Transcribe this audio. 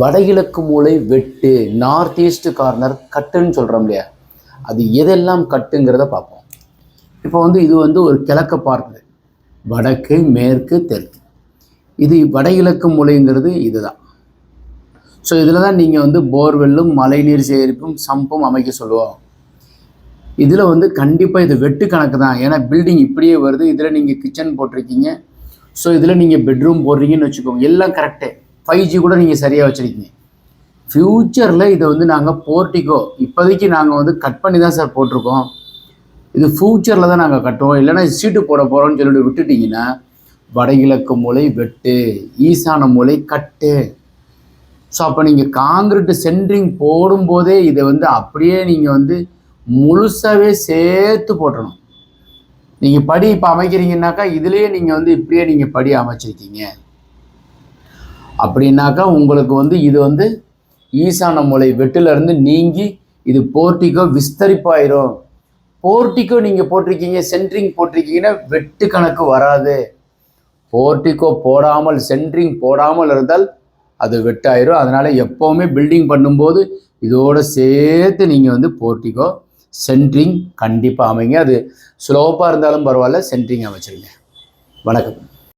வடகிழக்கு மூலை வெட்டு நார்த் ஈஸ்ட் கார்னர் கட்டுன்னு சொல்கிறோம் இல்லையா? அது எதெல்லாம் கட்டுங்கிறத பார்ப்போம். இப்போ வந்து இது வந்து ஒரு கிழக்க பார்க்குது வடக்கு மேற்கு தெற்கு. இது வடகிழக்கு மூலைங்கிறது இதுதான். ஸோ இதில் தான் நீங்கள் வந்து போர்வெல்லும் மழைநீர் சேகரிப்பும் சம்பும் அமைக்க சொல்லுவோம். இதில் வந்து கண்டிப்பாக இது வெட்டு கணக்கு தான். ஏன்னா பில்டிங் இப்படியே வருது. இதில் நீங்கள் கிச்சன் போட்டிருக்கீங்க. ஸோ இதில் நீங்கள் பெட்ரூம் போடுறீங்கன்னு வச்சுக்கோங்க. எல்லாம் கரெக்டே ஃபைவ் ஜி கூட நீங்கள் சரியாக வச்சுருக்கீங்க. ஃப்யூச்சரில் இதை வந்து நாங்கள் போர்ட்டிக்கோ இப்போதைக்கு நாங்கள் வந்து கட் பண்ணி தான் சார் போட்டிருக்கோம். இது ஃப்யூச்சரில் தான் நாங்கள் கட்டுவோம். இல்லைன்னா சீட்டு போட போகிறோம்னு சொல்லிட்டு விட்டுட்டிங்கன்னா வடகிழக்கு மூலை வெட்டு ஈசான மூலை கட்டு. ஸோ அப்போ நீங்கள் காங்கிரீட்டு சென்ட்ரிங் போடும்போதே இதை வந்து அப்படியே நீங்கள் வந்து முழுசாகவே சேர்த்து போட்டணும். நீங்கள் படி இப்போ அமைக்கிறீங்கன்னாக்கா இதுலேயே நீங்கள் வந்து இப்படியே நீங்கள் படி அமைச்சிருக்கீங்க. அப்படின்னாக்கா உங்களுக்கு வந்து இது வந்து ஈசான மூலை வெட்டிலேருந்து நீங்கி இது போர்ட்டிக்கோ விஸ்தரிப்பாயிரும். போர்ட்டிக்கோ நீங்கள் போட்டிருக்கீங்க சென்ட்ரிங் போட்டிருக்கீங்கன்னா வெட்டு கணக்கு வராது. போர்ட்டிக்கோ போடாமல் சென்ட்ரிங் போடாமல் இருந்தால் அது வெட்டாயிரும். அதனால் எப்போவுமே பில்டிங் பண்ணும்போது இதோட சேர்த்து நீங்கள் வந்து போர்ட்டிக்கோ சென்ட்ரிங் கண்டிப்பாக அமைங்க. அது ஸ்லோப்பாக இருந்தாலும் பரவாயில்ல சென்ட்ரிங் அமைச்சிருங்க. வணக்கம்.